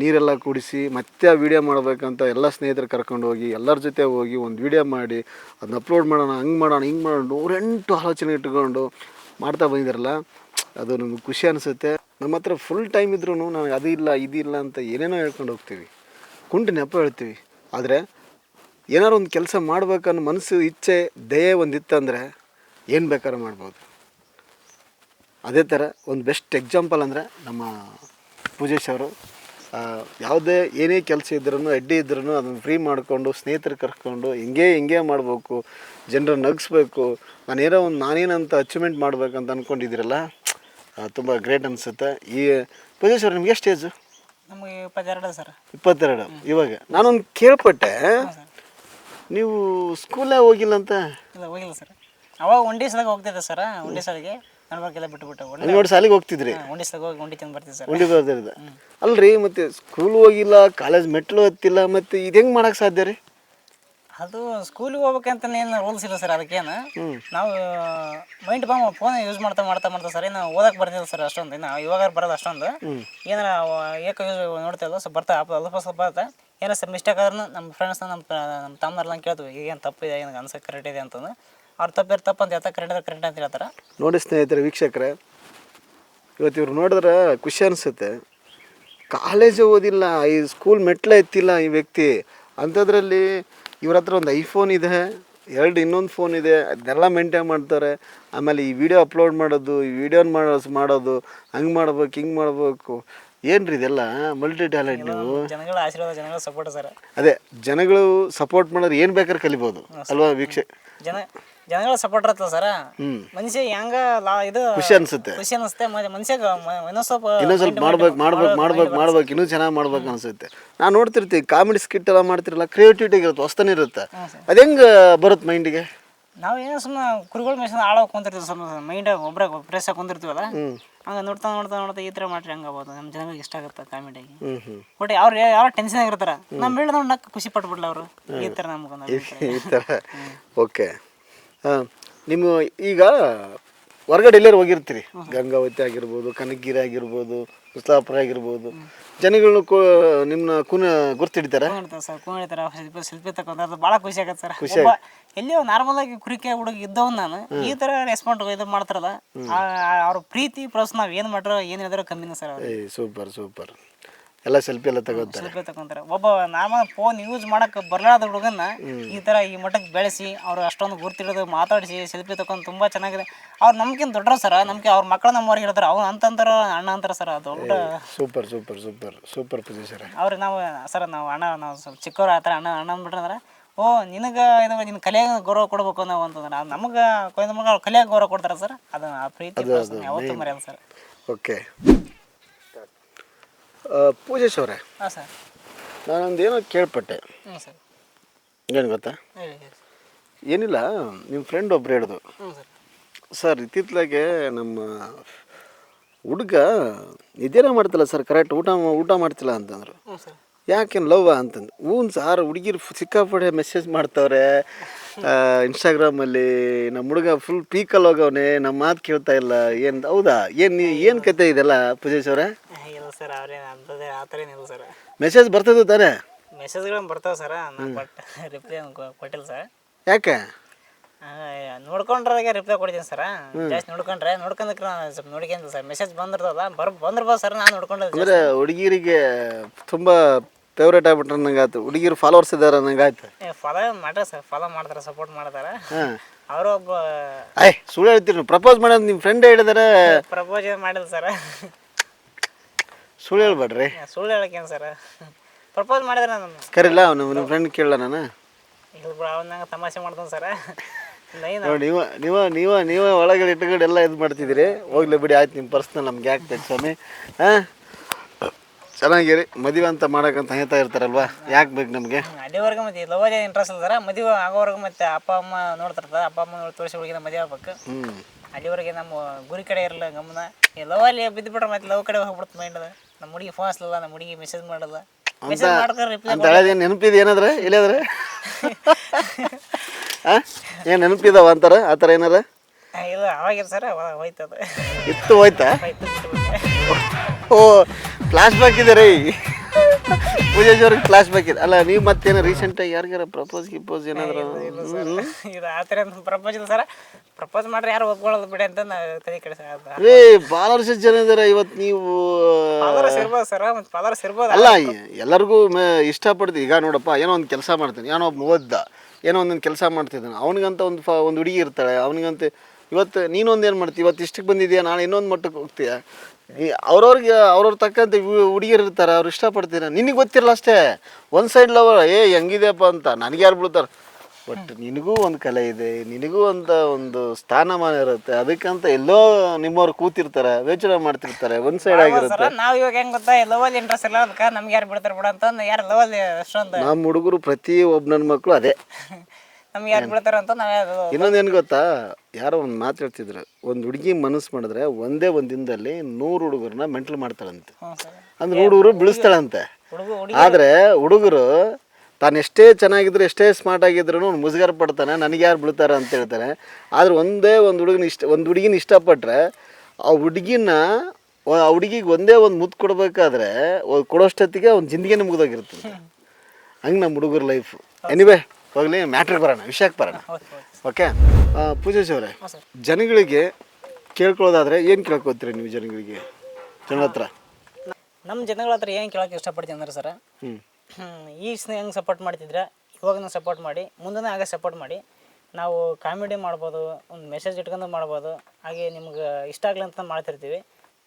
ನೀರೆಲ್ಲ ಕುಡಿಸಿ, ಮತ್ತೆ ಆ ವೀಡಿಯೋ ಮಾಡಬೇಕಂತ ಎಲ್ಲ ಸ್ನೇಹಿತರು ಕರ್ಕೊಂಡು ಹೋಗಿ, ಎಲ್ಲರ ಜೊತೆ ಹೋಗಿ ಒಂದು ವಿಡಿಯೋ ಮಾಡಿ ಅದನ್ನ ಅಪ್ಲೋಡ್ ಮಾಡೋಣ, ಹಂಗೆ ಮಾಡೋಣ, ಹಿಂಗೆ ಮಾಡೋಣ, ನೂರೆಂಟು ಆಲೋಚನೆ ಇಟ್ಕೊಂಡು ಮಾಡ್ತಾ ಬಂದಿರಲ್ಲ ಅದು ನಮಗೆ ಖುಷಿ ಅನಿಸುತ್ತೆ. ನಮ್ಮ ಹತ್ರ ಫುಲ್ ಟೈಮ್ ಇದ್ರೂ ಅದು ಇಲ್ಲ ಇದಿಲ್ಲ ಅಂತ ಏನೇನೋ ಹೇಳ್ಕೊಂಡು ಹೋಗ್ತೀವಿ. ಕುಂಟು ನೆಪ ಹೇಳ್ತೀವಿ. ಆದರೆ ಏನಾರು ಒಂದು ಕೆಲಸ ಮಾಡ್ಬೇಕನ್ನೋ ಮನಸ್ಸು, ಇಚ್ಛೆ, ದಯೆ ಒಂದಿತ್ತಂದರೆ ಏನು ಬೇಕಾದ್ರೂ ಮಾಡ್ಬೋದು. ಅದೇ ಥರ ಒಂದು ಬೆಸ್ಟ್ ಎಕ್ಸಾಂಪಲ್ ಅಂದರೆ ನಮ್ಮ ಪೂಜೇಶ್ ಅವರು ಯಾವುದೇ ಏನೇ ಕೆಲಸ ಇದ್ರೂ ಅಡ್ಡಿ ಇದ್ರೂ ಅದನ್ನು ಫ್ರೀ ಮಾಡಿಕೊಂಡು, ಸ್ನೇಹಿತರು ಕರ್ಕೊಂಡು, ಹಿಂಗೆ ಹಿಂಗೆ ಮಾಡಬೇಕು, ಜನರನ್ನ ನಗಿಸ್ಬೇಕು ನಾನೇನೋ ಒಂದು ನಾನೇನಂತ ಅಚೀವ್ಮೆಂಟ್ ಮಾಡಬೇಕಂತ ಅಂದ್ಕೊಂಡಿದ್ದೀರಲ್ಲ ತುಂಬ ಗ್ರೇಟ್ ಅನಿಸುತ್ತೆ. ಈ, ಪೂಜೇಶ್ ಅವ್ರು, ನಿಮ್ಗೆ ಎಷ್ಟು ಏಜು ನಮಗೆ ಇಪ್ಪತ್ತೆರಡು ಸರ್. ಇಪ್ಪತ್ತೆರಡು. ಇವಾಗ ನಾನೊಂದು ಕೇಳ್ಪಟ್ಟೆ. ನೀವು ಸ್ಕೂಲೇ ಹೋಗಿಲ್ಲ ಅಂತ? ಇಲ್ಲ ಹೋಗಿಲ್ಲ ಸರ್. ಅವಾಗ ಉಂಡಿ ಸಲಗ ಹೋಗ್ತಿದ್ದೆ ಸರ್ ಉಂಡಿ ಸಲಗೆ. ಬಿಟ್ಟುಬಿಟ್ಟು ಉಂಡಿ. ನೋಡಿ ಸಾಲಿಗೆ ಹೋಗ್ತಿದ್ರಿ? ಉಂಡಿ ಸಲಗ ಹೋಗಿ ಉಂಡಿ ತಿಂದು ಬರ್ತೀವಿ ಸರ್. ಉಂಡಿ ಬರ್ದಿರ್ದ ಅಲ್ರಿ ಮತ್ತೆ ಸ್ಕೂಲ್ ಹೋಗಿಲ್ಲ ಕಾಲೇಜ್ ಮೆಟ್ಲು ಹತ್ತಿಲ್ಲ ಮತ್ತೆ ಇದು ಹೆಂಗೆ ಮಾಡಕ್ಕೆ ಸಾಧ್ಯ ರೀ? ಅದು ಸ್ಕೂಲಿಗೆ ಹೋಗ್ಬೇಕಂತನೇ ಏನು ರೂಲ್ಸ್ ಇಲ್ಲ ಸರ್ ಅದಕ್ಕೇನು. ನಾವು ಮೈಂಡ್ ಬಾಂಬ್ ಫೋನ್ ಯೂಸ್ ಮಾಡ್ತಾ ಮಾಡ್ತಾ ಮಾಡ್ತಾ ಸರ್ ಏನೋ ಓದಕ್ಕೆ ಬರ್ತಿಲ್ಲ ಸರ್ ಅಷ್ಟೊಂದು. ಇನ್ನು ಇವಾಗ ಬರೋದು ಅಷ್ಟೊಂದು. ಏನಾರ ಏಕ ಯೂಸ್ ನೋಡ್ತಿಲ್ಲ ಸ್ವಲ್ಪ ಬರ್ತಾ ಅಲ್ಪ ಸ್ವಲ್ಪ ಬರುತ್ತೆ ಏನೋ ಸರ್ ಮಿಸ್ಟೇಕ್ ಆದ್ರೂ ನಮ್ಮ ಫ್ರೆಂಡ್ಸ್ನ ನಮ್ಮ ನಮ್ಮ ತಮ್ಮನೆಲ್ಲ ಕೇಳ್ತೀವಿ ಏನು ತಪ್ಪಿದೆ ಏನು ಅನ್ಸಕ್ಕೆ ಕರೆಕ್ಟ್ ಇದೆ ಅಂತಂದು. ಅವ್ರು ತಪ್ಪಿರ್ ತಪ್ಪಂತ ಅಂತ ಹೇಳ್ತಾ ಕರೆಕ್ಟ್ ಕರೆಕ್ಟ್ ಅಂತ ಹೇಳ್ತಾರೆ. ನೋಡಿ ಸ್ನೇಹಿತರೆ ವೀಕ್ಷಕರೇ ಇವತ್ತು ಇವ್ರು ನೋಡಿದ್ರೆ ಖುಷಿ ಅನಿಸುತ್ತೆ. ಕಾಲೇಜು ಓದಿಲ್ಲ ಈ ಸ್ಕೂಲ್ ಮೆಟ್ಲ ಎತ್ತಿಲ್ಲ ಈ ವ್ಯಕ್ತಿ. ಅಂಥದ್ರಲ್ಲಿ ಇವ್ರ ಹತ್ರ ಒಂದು ಐಫೋನ್ ಇದೆ ಎರಡು ಇನ್ನೊಂದು ಫೋನ್ ಇದೆ ಅದನ್ನೆಲ್ಲ ಮೇಂಟೈನ್ ಮಾಡ್ತಾರೆ. ಆಮೇಲೆ ಈ ವಿಡಿಯೋ ಅಪ್ಲೋಡ್ ಮಾಡೋದು ಈ ವಿಡಿಯೋನ ಮಾಡೋ ಮಾಡೋದು ಹಂಗೆ ಮಾಡ್ಬೇಕು ಹಿಂಗೆ ಮಾಡ್ಬೇಕು. ಏನ್ರಿ ಇದೆಲ್ಲ? ಮಲ್ಟಿ ಟ್ಯಾಲೆಂಟ್ ನೀವು. ಜನಗಳ ಆಶೀರ್ವಾದ ಜನಗಳ ಸಪೋರ್ಟ್ ಸರ್. ಅದೇ ಜನಗಳು ಸಪೋರ್ಟ್ ಮಾಡೋರು ಏನು ಬೇಕಾದ್ರೆ ಕಲಿಬೋದು ಅಲ್ವಾ ವೀಕ್ಷೆ? ಜನ ಜನಗಳ ಸಪೋರ್ಟ್ ಇರ್ತದೆ ಸರ್. ಮನುಷ್ಯ ಹೆಂಗ ಲಾ ಇದು ಖುಷಿ ಅನ್ಸುತ್ತೆ. ಖುಷಿ ಅನ್ಸುತ್ತೆ. ಮತ್ತೆ ಮನುಷ್ಯ ಇನ್ನೊಂದು ಸ್ವಲ್ಪ ಇನ್ನೊಂದು ಸ್ವಲ್ಪ ಮಾಡ್ಬೇಕು ಮಾಡ್ಬೇಕು ಮಾಡ್ಬೇಕು ಮಾಡ್ಬೇಕು ಇನ್ನೂ ಚೆನ್ನಾಗಿ ಮಾಡ್ಬೇಕು ಅನ್ಸುತ್ತೆ. ನಾನು ನೋಡ್ತಿರ್ತೀವಿ ಕಾಮಿಡಿ ಸ್ಕಿಟ್ ಎಲ್ಲ ಮಾಡ್ತಿರಲ್ಲ ಕ್ರಿಯೇಟಿವಿಟಿ ಇರುತ್ತೆ ಹೊಸ್ತನೇ ಇರುತ್ತೆ. ಅದು ಹೆಂಗೆ ಬರುತ್ತೆ ಮೈಂಡಿಗೆ ನಾವು ಏನೋ ಸುಮ್ಮನೆ ಕುರುಗಳ ಮೆಷಿನ್ ಆಳೋ ಕುಂತಿರ್ತೀವಿ ಸ್ವಲ್ಪ ಮೈಂಡ್ ಒಬ್ರಾಗ ಪ್ರೆಸ್ ಆಗಿ ಕುಂತಿರ್ತೀವಲ್ಲ? ಹಂಗೆ ನೋಡ್ತಾ ನೋಡ್ತಾ ನೋಡ್ತಾ ಈ ಥರ ಮಾಡ್ರಿ ಹಂಗ ಆಗ್ಬೋದು? ನಮ್ಮ ಜನಗಳಿಗೆ ಇಷ್ಟ ಆಗುತ್ತೆ ಕಾಮಿಡಿ ಹ್ಞೂ ಹ್ಞೂ ಬಟ್ ಅವ್ರು ಯಾವ ಟೆನ್ಷನ್ ಆಗಿರ್ತಾರ. ನಮ್ಮ ನೋಡಿ ನಕ್ಕ ಖುಷಿ ಪಟ್ಬಿಡ್ಲ ಅವರು. ಈ ಥರ ನಮ್ಗೆ ಓಕೆ ಹಾಂ ನಿಮ್ಮ ಈಗ ಹೊರಗಡೆ ಎಲ್ಲರೂ ಹೋಗಿರ್ತೀರಿ ಗಂಗಾವತಿ ಆಗಿರ್ಬೋದು ಕನಕಗಿರಿ ಆಗಿರ್ಬೋದು ಕುಸ್ಲಾಪುರ ಆಗಿರ್ಬೋದು. ಜನಗಳನ್ನ ಕೋ ನಿಮ್ಮನ್ನ ಕುನ ಗುರ್ತಿಡ್ತಾರೆ? ಸರ್ ಕುಣಿತಾರ ಶಿಲ್ಪಿ ಶಿಲ್ಪಿ ಬಹಳ ಭಾಳ ಖುಷಿ ಆಗತ್ತೆ ಸರ್. ಖುಷಿ ಎಲ್ಲಿಯೋ ನಾರ್ಮಲ್ ಆಗಿ ಕುರಿಕೆ ಹುಡುಗ ಇದ್ದವ್ ನಾನು ಈ ಥರ ರೆಸ್ಪಾಂಡ್ ಇದು ಮಾಡ್ತಾರಲ್ಲ ಅವ್ರ ಪ್ರೀತಿ ಪ್ಲಸ್ ನಾವ್ ಏನು ಮಾಡ್ರೋ ಏನು ಹೇಳಿದ್ರೋ ಕಮ್ಮಿನ ಸರ್ ಸೂಪರ್ ಸೂಪರ್. ಎಲ್ಲ ಸೆಲ್ಫಿ ಎಲ್ಲ ತಗೋತಾರೆ. ಸೆಲ್ಫಿ ತಕೊಂತಾರ ಒಬ್ಬ ನಾಮ ಫೋನ್ ಯೂಸ್ ಮಾಡಕ್ ಬರ್ಲಾರ್ದ ಹುಡುಗನ್ನ ಈ ತರ ಈ ಮಟ್ಟಕ್ಕೆ ಬೆಳೆಸಿ ಅವ್ರು ಅಷ್ಟೊಂದು ಗುರ್ತಿಡೋದು ಮಾತಾಡಿಸಿ ಸೆಲ್ಫಿ ತಗೊಂಡು ತುಂಬಾ ಚೆನ್ನಾಗಿದೆ. ಅವ್ರು ನಮ್ಗಿಂತ ದೊಡ್ಡರು ಸರ ನಮ್ಗೆ ಅವ್ರ ಮಕ್ಕಳು ನಮ್ಮವ್ರಿಗೆ ಹೇಳ್ತಾರೆ ಅವ್ರು ಅಂತಂತಾರ ಅಣ್ಣ ಅಂತಾರ ಸರ್ ಅದು ದೊಡ್ಡ super super super super position ಅವ್ರಿಗೆ ನಾವು ಸರ್ ನಾವು ಅಣ್ಣ ನಾವು ಸ್ವಲ್ಪ ಚಿಕ್ಕವ್ರು ಆ ಥರ ಅಣ್ಣ ಅಣ್ಣ ಅಂದ್ಬಿಟ್ರೆ ಓ ನಿನಗೆ ಇದು ನಿನ್ನ ಕಲೆಯಾಗ ಗೌರವ ಕೊಡ್ಬೇಕು ಅನ್ನೋ ಅಂತಂದ್ರೆ ನಮಗೆ ಕೊಯ್ದ ಮಗ ಅವ್ರು ಕಲೆಯಾಗ ಗೌರವ ಕೊಡ್ತಾರೆ ಸರ್ ಅದು ಆ ಪ್ರೀತಿ ಯಾವತ್ತೂ ಮರ್ಯಾದ ಸರ್ ಓಕೆ ಪೂಜೇಶ್ ಅವರೇ? ಹಾಂ ಸರ್. ನಾನೊಂದು ಏನೋ ಕೇಳ್ಪಟ್ಟೆ. ಹ್ಞೂ ಸರ್. ಏನು ಗೊತ್ತಾ? ಹೇಳಿ ಹೇಳಿ ಏನಿಲ್ಲ ನಿಮ್ಮ ಫ್ರೆಂಡ್ ಒಬ್ರು ಹೇಳಿದ್ರು ಹ್ಞೂ ಸರ್. ಸರ್ ಇತ್ತಿತ್ಲಾಗೆ ನಮ್ಮ ಹುಡುಗ ಇದೇನೋ ಮಾಡ್ತಿಲ್ಲ ಸರ್ ಕರೆಕ್ಟ್ ಊಟ ಮಾ- ಊಟ ಮಾಡ್ತಿಲ್ಲ ಅಂತಂದ್ರು. ಹ್ಞೂ ಸರ್. ಯಾಕೇನು ಲವ್ ಅಂತಂದು. ಹ್ಞೂ ಸರ್ ಹುಡುಗಿರು ಸಿಕ್ಕಾಪಡೆ ಮೆಸೇಜ್ ಮಾಡ್ತವ್ರೆ. ಇನ್ಸ್ಟಾಗ್ರಾಮಲ್ಲಿ ನಮ್ಮ ಹುಡುಗ ಫುಲ್ ಪೀಕಲ್ಲಿ ಹೋಗವನೇ ನಮ್ಮ ಮಾತು ಕೇಳ್ತಾ ಇಲ್ಲ ಏನು ಹೌದಾ? ಏನು ಏನು ಕತೆ ಇದೆಲ್ಲ ಪೂಜೇಶ್ ಅವರೇ? ಇಲ್ಲ ಸರ್ ಅವ್ರೇನು ಅಂಥದ್ದೇ ಆ ಥರ ಏನಿಲ್ಲ ಸರ್. ಮೆಸೇಜ್ ಬರ್ತದೆ ತಾನೇ? ಮೆಸೇಜ್ಗಳು ಬರ್ತಾವೆ ಸರ್ ನಾನು ಬಟ್ ರಿಪ್ಲೈ ಕೊಟ್ಟಿಲ್ಲ ಸರ್. ಯಾಕೆ? ನೋಡ್ಕೊಂಡ್ರಾಗ ರಿಪ್ಲೈ ಕೊಡ್ತೀನಿ ಸರ್ ಜಾಸ್ತಿ ನೋಡ್ಕೊಂಡ್ರೆ ನೋಡ್ಕೊಂಡ್ರೆ ನಾನು ಸ್ವಲ್ಪ ನೋಡ್ಕೊಂತ ಸರ್. ಮೆಸೇಜ್ ಬಂದಿರ್ತದ ಬರ್ ಬಂದಿರ್ಬೋದು ಸರ್ ನಾನು ನೋಡ್ಕೊಂಡ್ರೆ ಅಂದರೆ ಹುಡುಗಿರಿಗೆ ತುಂಬ ಫೇವ್ರೇಟ್ ಆಗ್ಬಿಟ್ರೆ ನಂಗೆ ಆಯ್ತು. ಹುಡುಗಿರು ಫಾಲೋವರ್ಸ್ ಇದ್ದಾರೆ ನಂಗೆ ಆಯ್ತು. ಫಾಲೋ ಮಾಡ್ತಾರೆ ಸರ್ ಫಾಲೋ ಮಾಡ್ತಾರೆ ಸಪೋರ್ಟ್ ಮಾಡ್ತಾರೆ. ಅವರು ಒಬ್ಬ ಐ ಸುಳ್ಳು ಹೇಳ್ತೀರಿ ಪ್ರಪೋಸ್ ಮಾಡೋದು ನಿಮ್ಮ ಫ್ರೆಂಡ್ ಹೇಳಿದಾರೆ. ಪ್ರಪೋಸ್ ಮಾಡಿಲ್ಲ ಸರ್. ಸುಳ್ಳು ಹೇಳ್ಬೇಡ್ರಿ. ಸುಳ್ಳು ಹೇಳಕ್ಕೇನು ಸರ್? ಪ್ರಪೋಸ್ ಮಾಡಿದ್ರೆ ನಾನು ಕರಿಲ್ಲ ಅವನು ನಿಮ್ಮ ಫ್ರೆಂಡ್ ಕೇಳಲ್ಲ ನಾನು. ಇಲ್ಲ ಬಿಡು ಅವ್ನು ತಮಾಷೆ ಮಾಡ್ತಾನೆ ಸರ್. ನೋಡಿ ನೀವು ನೀವು ನೀವು ನೀವೇ ಒಳಗಡೆ ಇಟ್ಕೊಂಡು ಎಲ್ಲ ಇದು ಮಾಡ್ತಿದ್ದೀರಿ. ಹೋಗ್ಲಿ ಬಿಡಿ ಆಯ್ತು ನಿಮ್ಮ ಪರ್ಸ್ನಲ್ ನಮ್ಗೆ ಯಾಕೆ ಬೇಕು ಸ್ವಾಮಿ? ಹಾಂ? ಚೆನ್ನಾಗಿರಿ ಮದುವೆ ಅಂತ ಮಾಡೋಕ್ಕಂತ ಹೇಳ್ತಾ ಇರ್ತಾರಲ್ವಾ? ಯಾಕೆ ಬೇಕು ನಮಗೆ? ಅಲ್ಲಿವರೆಗೆ ಮತ್ತೆ ಲವರ್ ಇಂಟ್ರೆಸ್ಟ್ ಇಲ್ಲ ಸರ್. ಮದುವೆ ಆಗೋವರೆಗೆ ಮತ್ತೆ ಅಪ್ಪ ಅಮ್ಮ ನೋಡ್ತಿರ್ತಾರೆ. ಅಪ್ಪ ಅಮ್ಮ ನೋಡಿ ತೋರಿಸಿ ಹುಡುಗಿನ ಮದುವೆ ಆಗ್ಬೇಕು. ಹ್ಞೂ ಅಲ್ಲಿವರೆಗೆ ನಮ್ಮ ಗುರಿ ಕಡೆ ಇರಲ್ಲ ಗಮನ. ಈ ಅಲ್ಲಿ ಬಿದ್ದುಬಿಟ್ರೆ ಮತ್ತೆ ಲವ್ ಕಡೆ ಹೋಗ್ಬಿಡುತ್ತೆ ಮೈಂಡ್ ನಮ್ಮ ಹುಡುಗಿ ಫೋನ್ ಹಚ್ಚಲ್ಲ ನಮ್ಮ ಹುಡುಗಿ ಮೆಸೇಜ್ ಮಾಡಲ್ಲ. ಮೆಸೇಜ್ ಮಾಡ್ತಾರೆ ರಿಪ್ಲೈ ಅಂತ ಹಳೇದೇನು ನೆನಪಿದೆ ಏನಾದ್ರೆ? ಇಲ್ಲದ್ರೆ ಹಾಂ ಏನು ನೆನಪಿದಾವ ಅಂತಾರೆ? ಆ ಥರ ಏನಾರ? ಇಲ್ಲ ಅವಾಗ ಸರ್ ಹೋಯ್ತದ ಇತ್ತು ಹೋಯ್ತಾ? ಓ ಫ್ಲಾಶ್ ಬ್ಯಾಕ್ ಇದೆ ರೀ. [LAUGHS] ಪೂಜೇಶ್ ಅವ್ರಿಗೆ ಫ್ಲಾಶ್ ಬ್ಯಾಕ್ ಇದೆ. ಅಲ್ಲ ನೀವು ಮತ್ತೇನು ರೀಸೆಂಟಾಗಿ ಯಾರಿಗಾರ ಪ್ರಪೋಸ್ ಗಿಪೋಸ್ ಏನಾದ್ರು. ಇದು ಆ ಥರ ಪ್ರಪೋಸ್ ಇಲ್ಲ ಸರ್. ಪ್ರಪೋಸ್ ಮಾಡ್ರೆ ಯಾರು ಒಪ್ಕೊಳ್ಳೋದು ಬಿಡಿ ಅಂತ ನಾ ತಲೆ ಕೆಡಿಸ ಏ ಭಾಳ ವರ್ಷದ ಜನ ಇದಾರ ಇವತ್ತು ನೀವು ಫಾದರ್ಸ್ ಇರ್ಬೋದು ಸರ್ ಮತ್ತು ಫಾದರ್ಸ್ ಇರ್ಬೋದು. ಅಲ್ಲ ಎಲ್ಲರಿಗೂ ಇಷ್ಟಪಡ್ತೀವಿ ಈಗ ನೋಡಪ್ಪ ಏನೋ ಒಂದು ಕೆಲಸ ಮಾಡ್ತೀನಿ. ಏನೋ ಒಬ್ಬ ಓದ್ದ ಏನೋ ಒಂದೊಂದು ಕೆಲಸ ಮಾಡ್ತಿದ್ದಾನೆ. ಅವನಿಗಂತ ಒಂದು ಫ ಒಂದು ಹುಡುಗಿ ಇರ್ತಾಳೆ. ಅವನಿಗಂತ ಇವತ್ತು ನೀನೊಂದು ಏನು ಮಾಡ್ತೀವಿ ಇವತ್ತು ಇಷ್ಟಕ್ಕೆ ಬಂದಿದ್ಯಾ? ನಾಳೆ ಇನ್ನೊಂದು ಮಟ್ಟಕ್ಕೆ ಹೋಗ್ತೀಯ? ಈ ಅವ್ರವ್ರಿಗೆ ಅವ್ರವ್ರ ತಕ್ಕಂತೆ ಹುಡುಗಿಯರು ಇರ್ತಾರೆ ಅವ್ರು ಇಷ್ಟಪಡ್ತೀರ? ನಿನಗೆ ಗೊತ್ತಿರಲ್ಲ ಅಷ್ಟೇ. ಒಂದು ಸೈಡ್ ಲವರ್ ಏ ಹೆಂಗಿದೆಯಪ್ಪ ಅಂತ. ನನಗೆ ಯಾರು ಬಿಡ್ತಾರೆ? ಬಟ್ ನಿನಗೂ ಒಂದು ಕಲೆ ಇದೆ ನಿನಗೂ ಅಂತ ಒಂದು ಸ್ಥಾನಮಾನ ಇರುತ್ತೆ. ಅದಕ್ಕಂತ ಎಲ್ಲೋ ನಿಮ್ಮವ್ರು ಕೂತಿರ್ತಾರೆ ಯೋಚನೆ ಮಾಡ್ತಿರ್ತಾರೆ ಒಂದು ಸೈಡ್ ಆಗಿರುತ್ತೆ. ನಾವು ಇವಾಗ ಹೆಂಗ್ ಗೊತ್ತಾ ಲವಲ್ ಇಂಟ್ರೆಸ್ಟ್ ಇಲ್ಲ ಅದಕ್ಕೆ ನಮ್ಗೆ ಯಾರು ಬಿಡ್ತಾರೆ ಬಿಡ ಅಂತ ಯಾರು ಲವಲ್ ಅಷ್ಟೊಂದು ನಮ್ಮ ಹುಡುಗರು ಪ್ರತಿ ಒಬ್ಬ ನನ್ನ ಮಕ್ಕಳು ಅದೇ. [LAUGHS] ನಮ್ಗೆ ಯಾರು ಬಿಡ್ತಾರೆ ಅಂತ ನಾವೇ ಅದು ಇನ್ನೊಂದೇನು ಗೊತ್ತಾ? ಯಾರೋ ಒಂದು ಮಾತು ಹೇಳ್ತಿದ್ರು. ಒಂದು ಹುಡುಗಿ ಮನಸ್ಸು ಮಾಡಿದ್ರೆ ಒಂದೇ ಒಂದು ದಿನದಲ್ಲಿ ನೂರು ಹುಡುಗರನ್ನ ಮೆಂಟಲ್ ಮಾಡ್ತಾಳಂತೆ. ಹ್ಞೂ ಸರ್. ಅಂದ್ರೆ ಹುಡುಗರು ಬಿಳಿಸ್ತಾಳಂತೆ ಹುಡುಗ ಹುಡುಗಿ ಆದರೆ ಹುಡುಗರು ತಾನು ಎಷ್ಟೇ ಚೆನ್ನಾಗಿದ್ರು ಎಷ್ಟೇ ಸ್ಮಾರ್ಟ್ ಆಗಿದ್ರು ಮುಜುಗರ ಪಡ್ತಾನೆ ನನಗೆ ಯಾರು ಬೀಳ್ತಾರೆ ಅಂತ ಹೇಳ್ತಾನೆ. ಆದ್ರೆ ಒಂದೇ ಒಂದು ಹುಡುಗನ ಇಷ್ಟ ಒಂದು ಹುಡುಗಿನ ಇಷ್ಟಪಟ್ಟರೆ ಆ ಹುಡುಗಿನ ಆ ಹುಡುಗಿಗೆ ಒಂದೇ ಒಂದು ಮುತ್ತು ಕೊಡಬೇಕಾದ್ರೆ ಕೊಡೋಷ್ಟೊತ್ತಿಗೆ ಒಂದು ಜಿಂದಗಿನೇ ಮುಗಿದೋಗಿರ್ತದೆ. ಹಂಗೆ ನಮ್ಮ ಹುಡುಗರ ಲೈಫ್ ಎನಿವೆ ಹೋಗ್ಲಿ ಮ್ಯಾಟ್ರಿಗೆ ಬರೋಣ ವಿಷಯಕ್ಕೆ ಬರೋಣ. ಓಕೆ ಪೂಜೇಶ್ ಅವರೇ ಜನಗಳಿಗೆ ಕೇಳ್ಕೊಳ್ಳೋದಾದ್ರೆ ಏನು ಕೇಳ್ಕೊತೀರಿ ನೀವು ಜನಗಳಿಗೆ? ಜನರ ಹತ್ರ? ನಮ್ಮ ಜನಗಳ ಹತ್ರ ಏನು ಕೇಳೋಕೆ ಇಷ್ಟಪಡ್ತೀನಿ ಅಂದ್ರೆ ಸರ್ ಈ ಹೆಂಗೆ ಸಪೋರ್ಟ್ ಮಾಡ್ತಿದ್ರೆ ಇವಾಗ ಸಪೋರ್ಟ್ ಮಾಡಿ ಮುಂದೆ ಆಗ ಸಪೋರ್ಟ್ ಮಾಡಿ ನಾವು ಕಾಮಿಡಿ ಮಾಡ್ಬೋದು ಒಂದು ಮೆಸೇಜ್ ಇಟ್ಕೊಂಡು ಮಾಡ್ಬೋದು ಹಾಗೆ ನಿಮ್ಗೆ ಇಷ್ಟ ಆಗಲಿ ಅಂತ ಮಾಡ್ತಿರ್ತೀವಿ.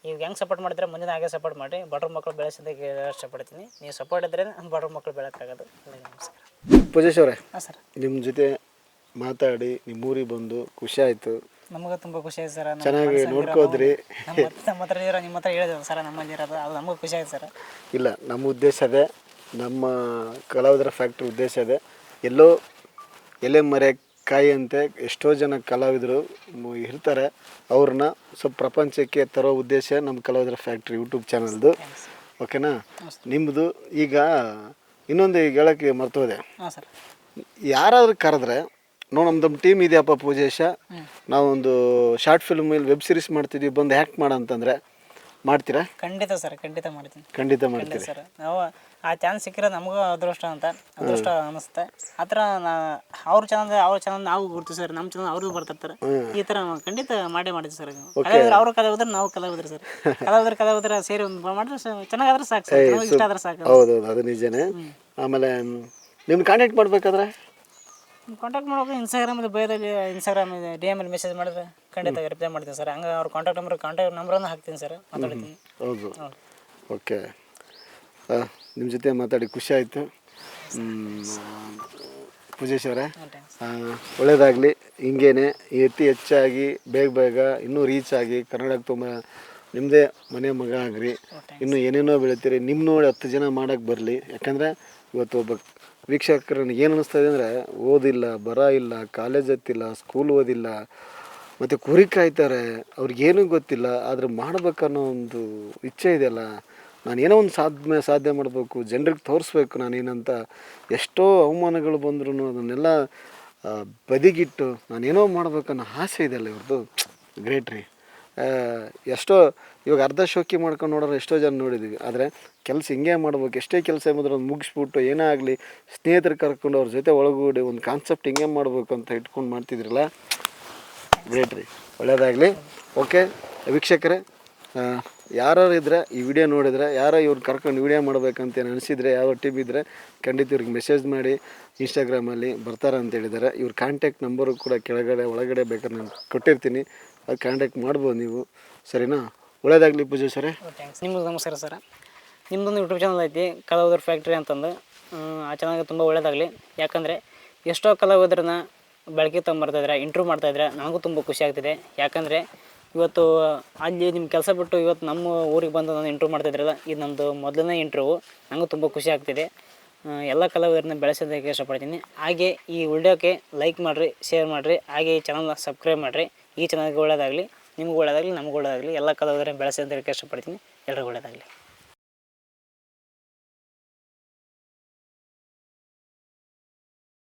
ಈಗ ಹೆಂಗೆ ಸಪೋರ್ಟ್ ಮಾಡಿದ್ರೆ ಮುಂದಿನ ಹಾಗೆ ಸಪೋರ್ಟ್ ಮಾಡಿ ಬಡ್ರ ಮಕ್ಕಳು ಬೆಳೆಸೋದಕ್ಕೆ ಇಷ್ಟಪಡ್ತೀನಿ. ನೀವು ಸಪೋರ್ಟ್ ಇದ್ದರೆ ಬಡ್ರ ಮಕ್ಕಳು ಬೆಳಕಾಗೋದು ನಮಸ್ಕಾರ. ಪೂಜೇಶ್ ಅವರೇ ಹಾಂ ಸರ್. ನಿಮ್ಮ ಜೊತೆ ಮಾತಾಡಿ ನಿಮ್ಮ ಊರಿಗೆ ಬಂದು ಖುಷಿ ಆಯಿತು. ನಮಗೂ ತುಂಬ ಖುಷಿ ಆಯ್ತು ಸರ್. ಚೆನ್ನಾಗಿ ನೋಡ್ಕೋದ್ರಿ. ನಮ್ಮ ಹತ್ರ- ಇರೋ ನಿಮ್ಮ ಹತ್ರ ಹೇಳಿದ್ರು ಸರ್ ನಮ್ಮಲ್ಲಿ ಇರೋದು ಅದು ನಮಗೂ ಖುಷಿ ಆಯ್ತು ಸರ್. ಇಲ್ಲ ನಮ್ಮ ಉದ್ದೇಶ ಅದೇ. ನಮ್ಮ ಕಲಾವಿದರ ಫ್ಯಾಕ್ಟ್ರಿ ಉದ್ದೇಶ ಅದೇ. ಎಲ್ಲೋ ಎಲೆ ಮರೆ ಕಾಯಿ ಅಂತೆ ಎಷ್ಟೋ ಜನ ಕಲಾವಿದರು ಇರ್ತಾರೆ. ಅವ್ರನ್ನ ಸ್ವಲ್ಪ ಪ್ರಪಂಚಕ್ಕೆ ತರೋ ಉದ್ದೇಶ ನಮ್ಮ ಕಲಾವಿದರ ಫ್ಯಾಕ್ಟ್ರಿ ಯೂಟ್ಯೂಬ್ ಚಾನಲ್ದು. ಓಕೆನಾ? ನಿಮ್ಮದು ಈಗ ಇನ್ನೊಂದು ಈಗ ಹೇಳೋಕ್ಕೆ ಮರ್ತೋದೆ. ಯಾರಾದ್ರೂ ಕರೆದ್ರೆ ನೋ ನಮ್ದು ಟೀಮ್ ಇದೆಯಪ್ಪ ಪೂಜೇಶ ನಾವೊಂದು ಶಾರ್ಟ್ ಫಿಲ್ಮ್ ಇಲ್ಲಿ ವೆಬ್ ಸೀರೀಸ್ ಮಾಡ್ತಿದ್ವಿ ಬಂದು ಆ್ಯಕ್ಟ್ ಮಾಡ ಅಂತಂದರೆ ಮಾಡ್ತೀರಾ? ಖಂಡಿತ ಸರ್ ಖಂಡಿತ ಮಾಡ್ತೀನಿ. ಖಂಡಿತ ಖಂಡಿತ ಮಾಡ್ತೀರಿ ಸರ್. ನಾವು ಆ ಚಾನ್ಸ್ ಸಿಕ್ಕಿರೋದು ನಮಗೂ ಅದೃಷ್ಟ ಅಂತ ಅದೃಷ್ಟ ಅನಿಸುತ್ತೆ. ಆ ಥರ ನಾ ಅವ್ರ ಚಾನಲ್ ಅವ್ರ ಚಾನಲ್ ನಾವು ಗುರ್ತು ಸರ್ ನಮ್ಮ ಚಾನಲ್ ಅವ್ರಿಗೂ ಬರ್ತಿರ್ತಾರೆ. ಈ ಥರ ಖಂಡಿತ ಮಾಡೇ ಮಾಡಿದ್ವಿ ಸರ್ ಕಲಾವಿದ್ರು ಅವ್ರ ಹೋದ್ರೆ ನಾವು ಕಲಾವಿದ್ರು ಸರ್. ಕಲಾವಿದ್ರ ಹೋದ್ರೆ ಸೇರಿ ಒಂದು ಮಾಡಿದ್ರೆ ಚೆನ್ನಾಗಾದ್ರೆ ಸಾಕು ಸರ್. ನಮಗೆ ಇಷ್ಟ ಆದ್ರೆ ಸಾಕು. ಹೌದೌದು ಅದು ನಿಜನೇ. ಆಮೇಲೆ ನಿಮ್ಮ ಕಾಂಟ್ಯಾಕ್ಟ್ ಮಾಡಬೇಕಾದ್ರೆ? ಕಾಂಟ್ಯಾಕ್ಟ್ ಮಾಡೋಕೆ ಇನ್ಸ್ಟಾಗ್ರಾಮ್ ಬಯೋದಲ್ಲಿ ಇನ್ಸ್ಟಾಗ್ರಾಮ್ ಡಿ ಎಂ ಅಲ್ಲಿ ಮೆಸೇಜ್ ಮಾಡಿದ್ರೆ ಖಂಡಿತ ರಿಪ್ಲೈ ಮಾಡ್ತೀನಿ ಸರ್. ಹಂಗೆ ಅವ್ರ ಕಾಂಟ್ಯಾಕ್ಟ್ ನಂಬರ್ ಕಾಂಟ್ಯಾಕ್ಟ್ ನಂಬರನ್ನು ಹಾಕ್ತೀನಿ ಸರ್. ಮಾತಾಡ್ತೀನಿ. ಹೌದು. ಓಕೆ ಓಕೆ ನಿಮ್ಮ ಜೊತೆ ಮಾತಾಡಿ ಖುಷಿ ಆಯಿತು. ಪೂಜೇಶ್ ಅವರೇ ಥ್ಯಾಂಕ್ಸ್ ಒಳ್ಳೇದಾಗಲಿ, ಹಿಂಗೇನೆ ಅತಿ ಹೆಚ್ಚಾಗಿ, ಬೇಗ ಬೇಗ, ಇನ್ನೂ ರೀಚ್ ಆಗಿ ಕನ್ನಡಕ್ಕೆ ತುಂಬ ನಿಮ್ಮದೇ ಮನೆ ಮಗ ಆಗ್ರಿ. ಇನ್ನು ಏನೇನೋ ಬೆಳಿತೀರಿ ನಿಮ್ಮ ನೋಡಿ ಹತ್ತು ಜನ ಮಾಡೋಕ್ಕೆ ಬರಲಿ. ಯಾಕಂದರೆ ಇವತ್ತು ಒಬ್ಬ ವೀಕ್ಷಕರನ್ನ ಏನು ಅನ್ನಿಸ್ತಾ ಇದೆ ಅಂದರೆ, ಓದಿಲ್ಲ, ಬರ ಇಲ್ಲ ಕಾಲೇಜ್ ಹತ್ತಿಲ್ಲ ಸ್ಕೂಲ್ ಓದಿಲ್ಲ, ಮತ್ತು ಕುರಿ ಕಾಯ್ತಾರೆ. ಅವ್ರಿಗೇನೂ ಗೊತ್ತಿಲ್ಲ, ಆದರೆ ಮಾಡ್ಬೇಕನ್ನೋ ಒಂದು ಇಚ್ಛೆ ಇದೆಯಲ್ಲ ನಾನು ಏನೋ ಒಂದು ಸಾಧನೆ ಸಾಧ್ಯ ಮಾಡಬೇಕು, ಜನರಿಗೆ ತೋರಿಸ್ಬೇಕು ನಾನೇನಂತ ಎಷ್ಟೋ ಅವಮಾನಗಳು ಬಂದ್ರೂ ಅದನ್ನೆಲ್ಲ ಬದಿಗಿಟ್ಟು ನಾನೇನೋ ಮಾಡ್ಬೇಕನ್ನೋ ಆಸೆ ಇದೆಯಲ್ಲ ಇವ್ರದ್ದು ಗ್ರೇಟ್ ರೀ. ಎಷ್ಟೋ, ಇವಾಗ ಅರ್ಧ ಶೋಕಿ ಮಾಡ್ಕೊಂಡು ನೋಡೋರು ಎಷ್ಟೋ ಜನ ನೋಡಿದ್ದೀವಿ ಆದರೆ ಕೆಲಸ ಹಿಂಗೆ ಮಾಡ್ಬೇಕು, ಎಷ್ಟೇ ಕೆಲಸ ಬಂದ್ರೆ ಒಂದು ಮುಗಿಸ್ಬಿಟ್ಟು ಏನೇ ಆಗಲಿ ಸ್ನೇಹಿತರು ಕರ್ಕೊಂಡು ಅವ್ರ ಜೊತೆ ಒಳಗೂಡಿ ಒಂದು ಕಾನ್ಸೆಪ್ಟ್ ಹಿಂಗೆ ಮಾಡಬೇಕು ಅಂತ ಇಟ್ಕೊಂಡು ಮಾಡ್ತಿದ್ರಲ್ಲ? ಗ್ರೇಟ್ ರೀ. ಒಳ್ಳೇದಾಗಲಿ. ಓಕೆ ವೀಕ್ಷಕರೇ. ಯಾರು ಇದ್ದರೆ ಈ ವಿಡಿಯೋ ನೋಡಿದರೆ, ಯಾರೋ ಇವ್ರು ಕರ್ಕೊಂಡು ವಿಡಿಯೋ ಮಾಡಬೇಕಂತ ಏನು ಅನಿಸಿದರೆ ಯಾವ ಟಿಪ್ ಇದ್ದರೆ ಖಂಡಿತ ಇವ್ರಿಗೆ ಮೆಸೇಜ್ ಮಾಡಿ ಇನ್ಸ್ಟಾಗ್ರಾಮಲ್ಲಿ ಬರ್ತಾರೆ ಅಂತ ಹೇಳಿದ್ದಾರೆ. ಇವ್ರ ಕಾಂಟ್ಯಾಕ್ಟ್ ನಂಬರು ಕೂಡ ಕೆಳಗಡೆ, ಒಳಗಡೆ ಬೇಕಾದ್ರೆ ನಾನು ಕೊಟ್ಟಿರ್ತೀನಿ. ಅದು ಕಾಂಟ್ಯಾಕ್ಟ್ ಮಾಡ್ಬೋದು ನೀವು. ಸರಿನಾ? ಒಳ್ಳೇದಾಗಲಿ ಪೂಜೆ ಸರ್. ಥ್ಯಾಂಕ್ಸ್ ನಿಮ್ಗೆ ನಮಸ್ಕಾರ ಸರ್. ನಿಮ್ಮದೊಂದು ಯೂಟ್ಯೂಬ್ ಚಾನಲ್ ಐತಿ, ಕಲಾವಿದ್ರ ಫ್ಯಾಕ್ಟ್ರಿ ಅಂತಂದು. ಆ ಚಾನಲ್ಗೆ ತುಂಬ ಒಳ್ಳೇದಾಗಲಿ. ಯಾಕಂದರೆ ಎಷ್ಟೋ ಕಲಾವಿದ್ರನ್ನ ಬೆಳಕಿಗೆ ತೊಗೊಂಬರ್ತಾಯಿದ್ರೆ ಇಂಟ್ರೂವ್ ಮಾಡ್ತಾಯಿದ್ರೆ ನನಗೂ ತುಂಬ ಖುಷಿ ಆಗ್ತಿದೆ. ಯಾಕಂದರೆ ಇವತ್ತು, ಅಲ್ಲಿ ನಿಮ್ಮ ಕೆಲಸ ಬಿಟ್ಟು ಇವತ್ತು ನಮ್ಮ ಊರಿಗೆ ಬಂದು ನಾನು ಇಂಟ್ರ್ಯೂ ಮಾಡ್ತಿದ್ರಲ್ಲ, ಇದು ನಮ್ಮದು ಮೊದಲನೇ ಇಂಟ್ರೂ ನನಗೂ ತುಂಬ ಖುಷಿ ಆಗ್ತಿದೆ. ಎಲ್ಲ ಕಲಾವಿದರನ್ನ ಬೆಳೆಸೋದಕ್ಕೆ ಇಷ್ಟಪಡ್ತೀನಿ. ಹಾಗೆ ಈ ವಿಡಿಯೋಕ್ಕೆ ಲೈಕ್ ಮಾಡಿರಿ ಶೇರ್ ಮಾಡಿರಿ, ಹಾಗೆ ಈ ಚಾನಲ್ನ ಸಬ್ಸ್ಕ್ರೈಬ್ ಮಾಡಿರಿ. ಈ ಚಾನಲ್ಗೆ ಒಳ್ಳೆಯದಾಗಲಿ ನಿಮ್ಗೆ ಒಳ್ಳೆಯದಾಗಲಿ ನಮ್ಗೆ ಒಳ್ಳೆಯದಾಗಲಿ ಎಲ್ಲ ಕಲಾವಿದರನ್ನ ಬೆಳೆಸೋದಕ್ಕೆ ಇಷ್ಟಪಡ್ತೀನಿ. ಎಲ್ರಿಗೂ ಒಳ್ಳೇದಾಗಲಿ.